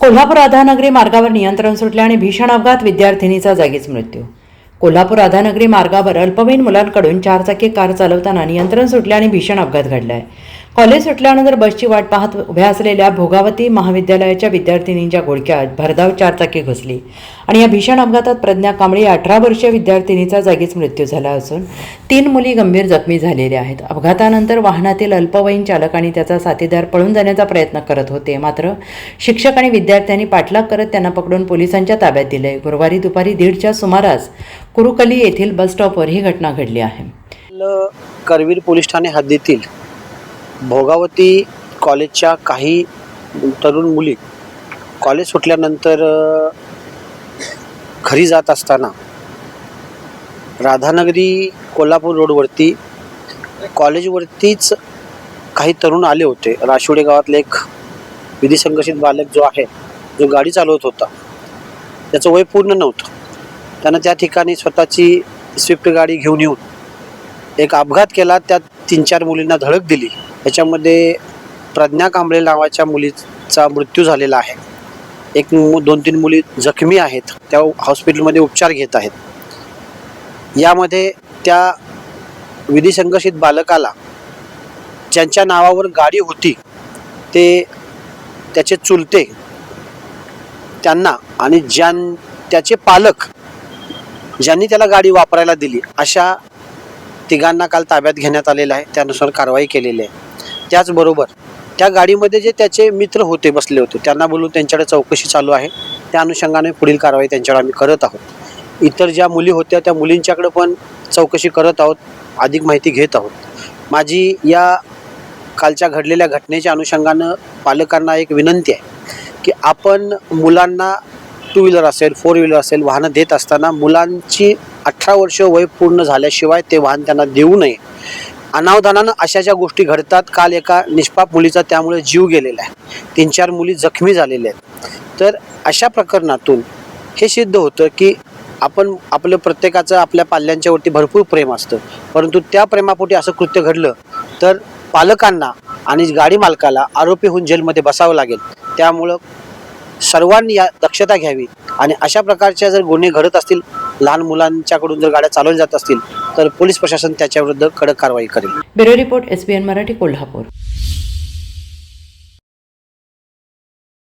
कोल्हापूर राधानगरी मार्गावर नियंत्रण सुटले आणि भीषण अपघात विद्यार्थिनीचा जागीच मृत्यू. कोल्हापूर राधानगरी मार्गावर अल्पवयीन मुलांकडून चारचाकी कार चालवताना नियंत्रण सुटले आणि भीषण अपघात घडलाय. कॉलेज सुटल्यानंतर बसची वाट पाहत उभ्या असलेल्या भोगावती महाविद्यालयाच्या विद्यार्थिनींच्या गोडक्यात भरधाव चारचाकी घुसली. आणि या भीषण अपघातात प्रज्ञा कांबळे अठरा वर्षीय विद्यार्थिनीचा जागीच मृत्यू झाला असून तीन मुली गंभीर जखमी झालेल्या आहेत. अपघातानंतर वाहनातील अल्पवयीन चालक आणि त्याचा साथीदार पळून जाण्याचा प्रयत्न करत होते. मात्र शिक्षक आणि विद्यार्थ्यांनी पाठलाग करत त्यांना पकडून पोलिसांच्या ताब्यात दिले गुरुवारी दुपारी दीडच्या सुमारास कुरुकली येथील बस स्टॉपवर ही घटना घडली आहे. करवीर पोलीस ठाणे हद्दीतील भोगावती कॉलेजच्या काही तरुण मुली कॉलेज सुटल्यानंतर घरी जात असताना राधानगरी कोल्हापूर रोडवरती कॉलेजवरतीच काही तरुण आले होते. राशिवडे गावातले एक विधी संघर्षित बालक जो आहे जो गाडी चालवत होता. त्याचं वय पूर्ण नव्हतं. त्यानं त्या ठिकाणी स्वतःची स्विफ्ट गाडी घेऊन येऊन एक अपघात केला. त्यात तीन चार मुलींना धडक दिली. याच्यामध्ये प्रज्ञा कांबळे नावाच्या मुलीचा मृत्यू झालेला आहे. एक दोन तीन मुली जखमी आहेत. त्या हॉस्पिटलमध्ये उपचार घेत आहेत. यामध्ये त्या विधिसंघर्षित बालकाला ज्यांच्या नावावर गाडी होती ते त्याचे चुलते त्यांना आणि ज्यां त्याचे पालक ज्यांनी त्याला गाडी वापरायला दिली अशा तिघांना काल ताब्यात घेण्यात आलेलं आहे. त्यानुसार कारवाई केलेली आहे. त्याचबरोबर त्या गाडीमध्ये जे त्याचे मित्र होते बसले होते त्यांना बोलून त्यांच्याकडे चौकशी चालू आहे. त्या अनुषंगाने पुढील कारवाई त्यांच्याकडे आम्ही करत आहोत. इतर ज्या मुली होत्या त्या मुलींच्याकडे पण चौकशी करत आहोत अधिक माहिती घेत आहोत. माझी या कालच्या घडलेल्या घटनेच्या अनुषंगानं पालकांना एक विनंती आहे की आपण मुलांना टू व्हीलर असेल फोर व्हीलर असेल वाहनं देत असताना मुलांची अठरा वर्ष वय पूर्ण झाल्याशिवाय ते वाहन त्यांना देऊ नये. अनावधानानं अशा ज्या गोष्टी घडतात काल एका निष्पाप मुलीचा त्यामुळे जीव गेलेला आहे. तीन चार मुली जखमी झालेल्या आहेत. तर अशा प्रकरणातून हे सिद्ध होतं की आपण आपलं प्रत्येकाचं आपल्या पाल्यांच्यावरती भरपूर प्रेम असतं. परंतु त्या प्रेमापोटी असं कृत्य घडलं तर पालकांना आणि गाडी मालकाला आरोपी होऊन जेलमध्ये बसावं लागेल. त्यामुळं सर्वांनी या दक्षता घ्यावी आणि अशा प्रकारच्या जर गुन्हे घडत असतील लहान मुलांच्याकडून जर गाड्या चालवल्या जात असतील तर पोलीस प्रशासन त्याच्याविरुद्ध कडक कारवाई करेल. Bureau report S Marathi Kolhapur.